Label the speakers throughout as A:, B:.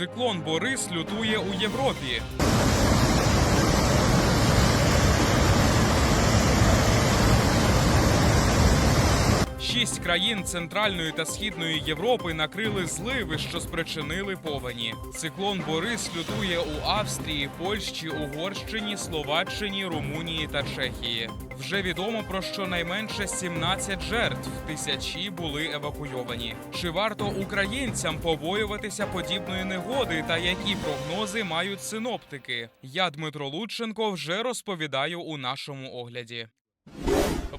A: Циклон Борис лютує у Європі. Шість країн Центральної та Східної Європи накрили зливи, що спричинили повені. Циклон Борис лютує у Австрії, Польщі, Угорщині, Словаччині, Румунії та Чехії. Вже відомо про щонайменше 17 жертв. Тисячі були евакуйовані. Чи варто українцям побоюватися подібної негоди та які прогнози мають синоптики? Я Дмитро Лученко вже розповідаю у нашому огляді.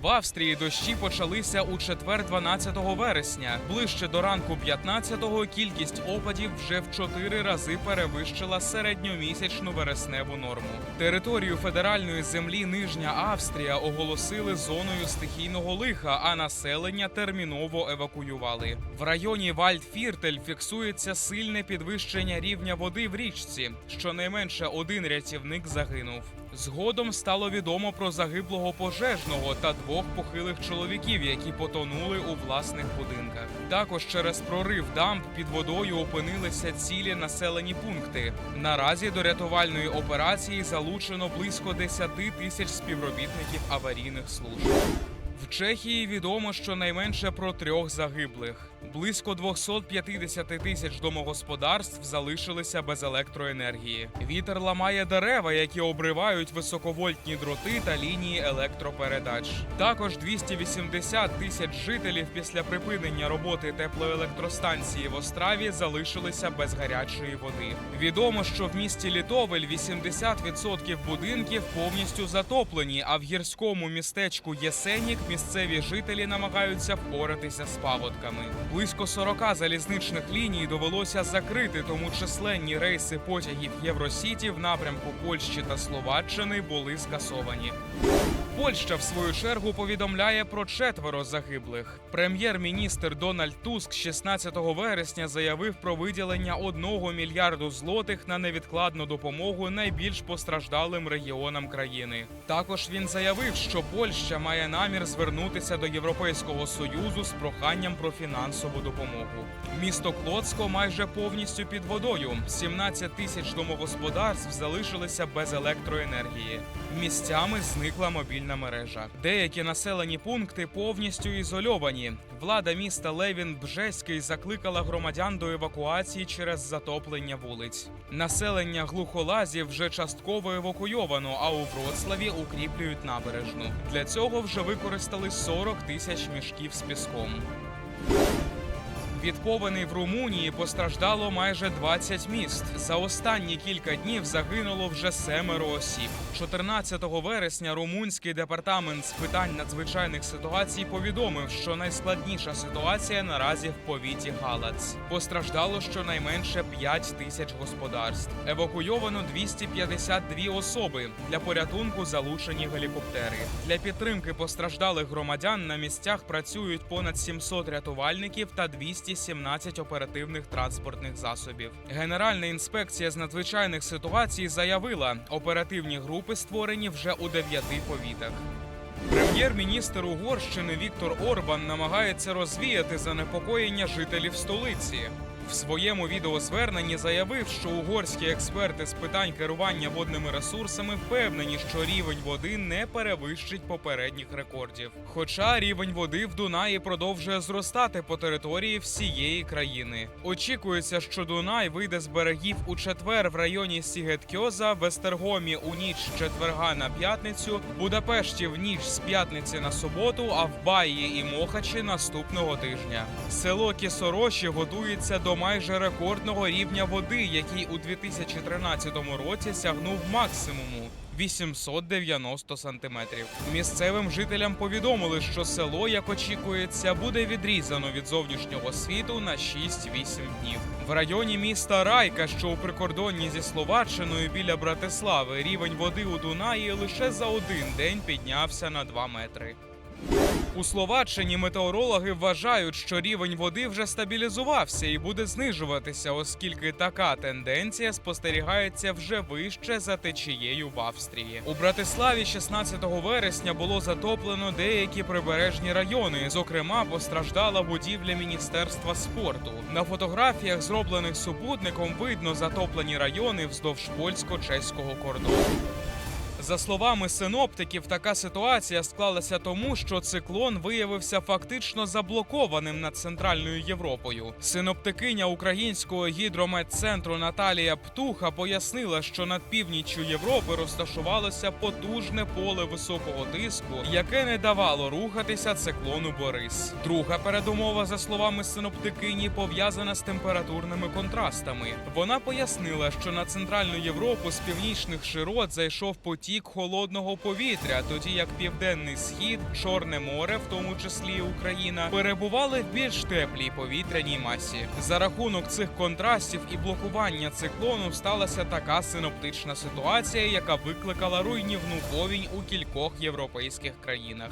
A: В Австрії дощі почалися у четвер 12 вересня. Ближче до ранку 15-го кількість опадів вже в чотири рази перевищила середньомісячну вересневу норму. Територію федеральної землі Нижня Австрія оголосили зоною стихійного лиха, а населення терміново евакуювали. В районі Вальдфіртель фіксується сильне підвищення рівня води в річці. Щонайменше один рятівник загинув. Згодом стало відомо про загиблого пожежного та двох похилих чоловіків, які потонули у власних будинках. Також через прорив дамб під водою опинилися цілі населені пункти. Наразі до рятувальної операції залучено близько 10 тисяч співробітників аварійних служб. В Чехії відомо щонайменше про трьох загиблих. Близько 250 тисяч домогосподарств залишилися без електроенергії. Вітер ламає дерева, які обривають високовольтні дроти та лінії електропередач. Також 280 тисяч жителів після припинення роботи теплоелектростанції в Остраві залишилися без гарячої води. Відомо, що в місті Літовель 80% будинків повністю затоплені, а в гірському містечку Єсенік місцеві жителі намагаються впоратися з паводками. Близько 40 залізничних ліній довелося закрити, тому численні рейси потягів Євросіті в напрямку Польщі та Словаччини були скасовані. Польща, в свою чергу, повідомляє про четверо загиблих. Прем'єр-міністр Дональд Туск 16 вересня заявив про виділення 1 мільярду злотих на невідкладну допомогу найбільш постраждалим регіонам країни. Також він заявив, що Польща має намір звернутися до Європейського союзу з проханням про фінансову допомогу. Місто Клоцко майже повністю під водою. 17 тисяч домогосподарств залишилися без електроенергії. Місцями зникла мобільна мережа. Деякі населені пункти повністю ізольовані. Влада міста Левін Бжеський закликала громадян до евакуації через затоплення вулиць. Населення глухолазів вже частково евакуйовано, а у Вроцлаві укріплюють набережну. Для цього вже використали 40 тисяч мішків з піском. Від повеней в Румунії постраждало майже 20 міст. За останні кілька днів загинуло вже семеро осіб. 14 вересня румунський департамент з питань надзвичайних ситуацій повідомив, що найскладніша ситуація наразі в повіті Галац. Постраждало щонайменше 5 тисяч господарств. Евакуйовано 252 особи. Для порятунку залучені гелікоптери. Для підтримки постраждалих громадян на місцях працюють понад 700 рятувальників та 217 оперативних транспортних засобів. Генеральна інспекція з надзвичайних ситуацій заявила, оперативні групи створені вже у дев'яти повітах. Прем'єр-міністр Угорщини Віктор Орбан намагається розвіяти занепокоєння жителів столиці. В своєму відеозверненні заявив, що угорські експерти з питань керування водними ресурсами впевнені, що рівень води не перевищить попередніх рекордів. Хоча рівень води в Дунаї продовжує зростати по території всієї країни. Очікується, що Дунай вийде з берегів у четвер в районі Сігеткьоза, в Естергомі у ніч четверга на п'ятницю, Будапешті в ніч з п'ятниці на суботу, а в Баї і Мохачі наступного тижня. Село Кісороші готується до майже рекордного рівня води, який у 2013 році сягнув максимуму. 890 сантиметрів. Місцевим жителям повідомили, що село, як очікується, буде відрізано від зовнішнього світу на 6-8 днів. В районі міста Райка, що у прикордонні зі Словаччиною біля Братислави, рівень води у Дунаї лише за один день піднявся на 2 метри. У Словаччині метеорологи вважають, що рівень води вже стабілізувався і буде знижуватися, оскільки така тенденція спостерігається вже вище за течією в Австрії. У Братиславі 16 вересня було затоплено деякі прибережні райони. Зокрема, постраждала будівля міністерства спорту. На фотографіях, зроблених супутником, видно затоплені райони вздовж польсько-чеського кордону. За словами синоптиків, така ситуація склалася тому, що циклон виявився фактично заблокованим над центральною Європою. Синоптикиня українського гідрометцентру Наталія Птуха пояснила, що над північчю Європи розташувалося потужне поле високого тиску, яке не давало рухатися циклону Борис. Друга передумова, за словами синоптикині, пов'язана з температурними контрастами. Вона пояснила, що на центральну Європу з північних широт зайшов потік холодного повітря, тоді як південний схід, Чорне море, в тому числі і Україна, перебували в більш теплій повітряній масі. За рахунок цих контрастів і блокування циклону сталася така синоптична ситуація, яка викликала руйнівну повінь у кількох європейських країнах.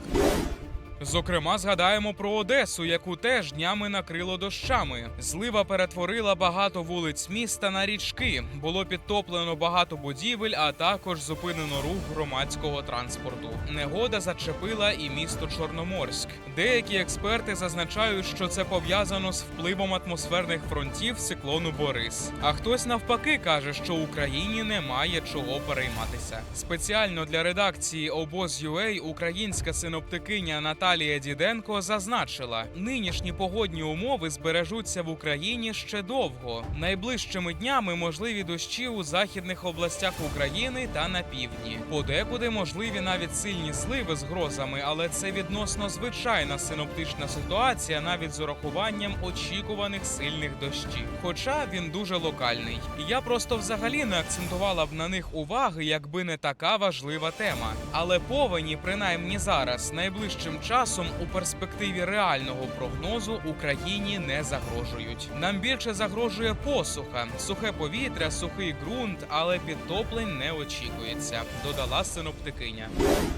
A: Зокрема, згадаємо про Одесу, яку теж днями накрило дощами. Злива перетворила багато вулиць міста на річки. Було підтоплено багато будівель, а також зупинено рух громадського транспорту. Негода зачепила і місто Чорноморськ. Деякі експерти зазначають, що це пов'язано з впливом атмосферних фронтів циклону Борис. А хтось навпаки каже, що Україні немає чого перейматися. Спеціально для редакції обоз.ua українська синоптикиня Наталія Діденко зазначила, нинішні погодні умови збережуться в Україні ще довго. Найближчими днями можливі дощі у західних областях України та на півдні. Подекуди можливі навіть сильні сливи з грозами, але це відносно звичайна синоптична ситуація, навіть з урахуванням очікуваних сильних дощів. Хоча він дуже локальний. Я просто взагалі не акцентувала б на них уваги, якби не така важлива тема. Але повені, принаймні зараз, найближчим часом у перспективі реального прогнозу Україні не загрожують. Нам більше загрожує посуха, сухе повітря, сухий ґрунт, але підтоплень не очікується. Додала синоптикиня.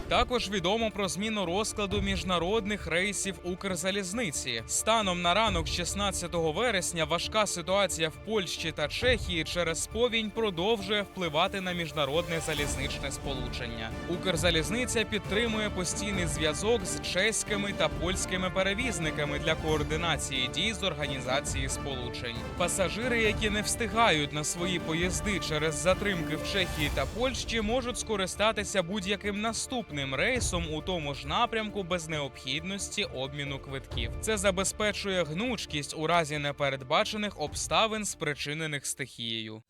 A: Також відомо про зміну розкладу міжнародних рейсів Укрзалізниці. Станом на ранок 16 вересня важка ситуація в Польщі та Чехії через повінь продовжує впливати на міжнародне залізничне сполучення. Укрзалізниця підтримує постійний зв'язок з чеськими та польськими перевізниками для координації дій з організації сполучень. Пасажири, які не встигають на свої поїзди через затримки в Чехії та Польщі, можуть скористатися будь-яким наступним рейсом у тому ж напрямку без необхідності обміну квитків. Це забезпечує гнучкість у разі непередбачених обставин, спричинених стихією.